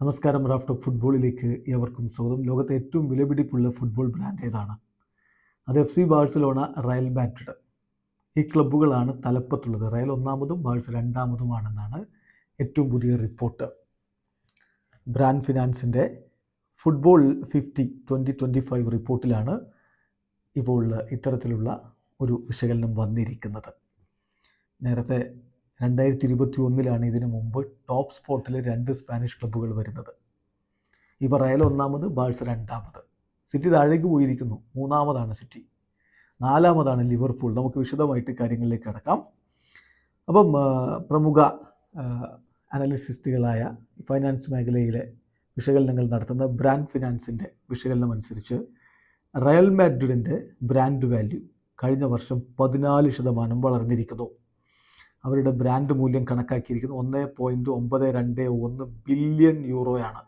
നമസ്കാരം raft of ഫുട്ബോളിലേക്ക് ഏവർക്കും സ്വാഗതം. ലോകത്തെ ഏറ്റവും വിലപിടിപ്പുള്ള ഫുട്ബോൾ ബ്രാൻഡ് ഏതാണ്? അത് F C Barcelona Real Madrid. ഈ ക്ലബ്ബുകളാണ് തലപ്പത്തുള്ളത്. റയൽ ഒന്നാമതും ബാഴ്സ രണ്ടാമതുമാണെന്നാണ് ഏറ്റവും പുതിയ report. Brand ഫിനാൻസിന്റെ football fifty twenty twenty five റിപ്പോർട്ടിലാണ് ഇപ്പോൾ ഇത്തരത്തിലുള്ള ഒരു വിശകലനം വന്നിരിക്കുന്നത്. നേരത്തെ രണ്ടായിരത്തി ഇരുപത്തി ഒന്നിലാണ് ഇതിനു മുമ്പ് ടോപ്പ് സ്പോട്ടിൽ രണ്ട് സ്പാനിഷ് ക്ലബ്ബുകൾ വരുന്നത്. ഇപ്പോൾ റയൽ ഒന്നാമത് ബാഴ്സ രണ്ടാമത്. സിറ്റി താഴേക്ക് പോയിരിക്കുന്നു. മൂന്നാമതാണ് സിറ്റി. നാലാമതാണ് ലിവർപൂൾ. നമുക്ക് വിശദമായിട്ട് കാര്യങ്ങളിലേക്ക് കടക്കാം. അപ്പം പ്രമുഖ അനലിസിസ്റ്റുകളായ ഫൈനാൻസ് മേഖലയിലെ വിശകലനങ്ങൾ നടത്തുന്ന ബ്രാൻഡ് ഫിനാൻസിന്റെ വിശകലനം അനുസരിച്ച് റയൽ മാഡ്രിഡിന്റെ ബ്രാൻഡ് വാല്യൂ കഴിഞ്ഞ വർഷം പതിനാല് ശതമാനം വളർന്നിരിക്കുന്നു. അവരുടെ ബ്രാൻഡ് മൂല്യം കണക്കാക്കിയിരിക്കുന്നത് ഒന്ന് പോയിന്റ് ഒമ്പത് രണ്ട് ഒന്ന് ബില്യൺ യൂറോയാണ്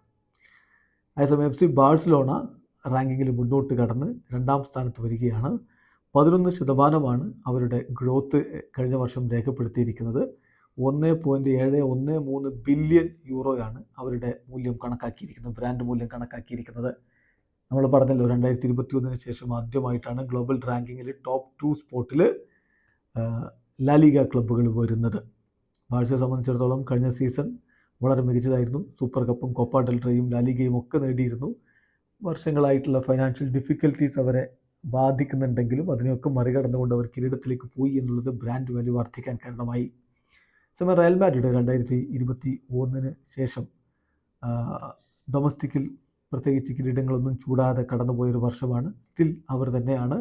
അതേസമയം എഫ് സി ബാഴ്സലോണ റാങ്കിങ്ങിൽ മുന്നോട്ട് കടന്ന് രണ്ടാം സ്ഥാനത്ത് വരികയാണ്. പതിനൊന്ന് ശതമാനമാണ് അവരുടെ ഗ്രോത്ത് കഴിഞ്ഞ വർഷം രേഖപ്പെടുത്തിയിരിക്കുന്നത്. ഒന്ന് പോയിന്റ് ഏഴ് ഒന്ന് മൂന്ന് ബില്യൺ യൂറോയാണ് അവരുടെ മൂല്യം കണക്കാക്കിയിരിക്കുന്നത് ബ്രാൻഡ് മൂല്യം കണക്കാക്കിയിരിക്കുന്നത്. നമ്മൾ പറഞ്ഞല്ലോ രണ്ടായിരത്തി ഇരുപത്തി ഒന്നിന് ശേഷം ആദ്യമായിട്ടാണ് ഗ്ലോബൽ റാങ്കിങ്ങിൽ ടോപ്പ് ടു സ്പോട്ടിൽ ലാലിഗ ക്ലബ്ബുകൾ വരുന്നത്. ബാഴ്സയെ സംബന്ധിച്ചിടത്തോളം കഴിഞ്ഞ സീസൺ വളരെ മികച്ചതായിരുന്നു. സൂപ്പർ കപ്പും കോപ്പ ഡെൽട്രയും ലാലിഗയും ഒക്കെ നേടിയിരുന്നു. വർഷങ്ങളായിട്ടുള്ള ഫൈനാൻഷ്യൽ ഡിഫിക്കൽട്ടീസ് അവരെ ബാധിക്കുന്നുണ്ടെങ്കിലും അതിനെയൊക്കെ മറികടന്നുകൊണ്ട് അവർ കിരീടത്തിലേക്ക് പോയി എന്നുള്ളത് ബ്രാൻഡ് വാല്യൂ വർദ്ധിക്കാൻ കാരണമായി. സമയം റയൽ മാഡ്രിഡ് രണ്ടായിരത്തി ഇരുപത്തി ഒന്നിന് ശേഷം ഡൊമസ്റ്റിക്കിൽ പ്രത്യേകിച്ച് കിരീടങ്ങളൊന്നും ചൂടാതെ കടന്നുപോയൊരു വർഷമാണ്. സ്റ്റിൽ അവർ തന്നെയാണ്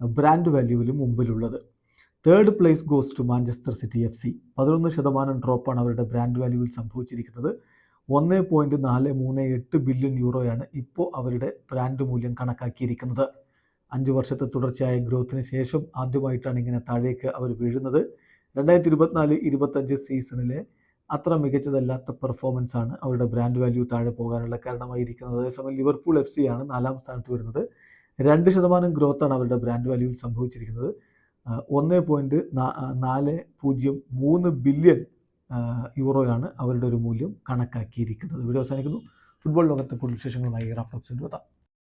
ബ്രാൻഡ് വാല്യൂവിലും മുമ്പിലുള്ളത്. Third place goes to Manchester City F C പതിനൊന്ന് ശതമാനം ഡ്രോപ്പാണ് അവരുടെ ബ്രാൻഡ് വാല്യൂവിൽ സംഭവിച്ചിരിക്കുന്നത്. ഒന്ന് പോയിന്റ് നാല് മൂന്ന് എട്ട് ബില്യൺ യൂറോയാണ് ഇപ്പോൾ അവരുടെ ബ്രാൻഡ് മൂല്യം കണക്കാക്കിയിരിക്കുന്നത്. അഞ്ച് വർഷത്തെ തുടർച്ചയായ ഗ്രോത്തിന് ശേഷം ആദ്യമായിട്ടാണ് ഇങ്ങനെ താഴേക്ക് അവർ വീഴുന്നത്. രണ്ടായിരത്തി ഇരുപത്തിനാല് ഇരുപത്തഞ്ച് സീസണിലെ അത്ര മികച്ചതല്ലാത്ത പെർഫോമൻസ് ആണ് അവരുടെ ബ്രാൻഡ് വാല്യൂ താഴെ പോകാനുള്ള കാരണമായിരിക്കുന്നത്. അതേസമയം ലിവർപൂൾ എഫ് സി ആണ് നാലാം സ്ഥാനത്ത് വരുന്നത്. രണ്ട് ശതമാനം ഗ്രോത്താണ് അവരുടെ ബ്രാൻഡ് വാല്യൂവിൽ സംഭവിച്ചിരിക്കുന്നത്. ഒന്ന് പോയിന്റ് നാല് പൂജ്യം മൂന്ന് ബില്യൺ യൂറോയാണ് അവരുടെ ഒരു മൂല്യം കണക്കാക്കിയിരിക്കുന്നത്. വീഡിയോ അവസാനിക്കുന്നു. ഫുട്ബോൾ ലോകത്തെ കൂടുതൽ വിശേഷങ്ങളുമായി റാഫ്ലോക്സിന്റെ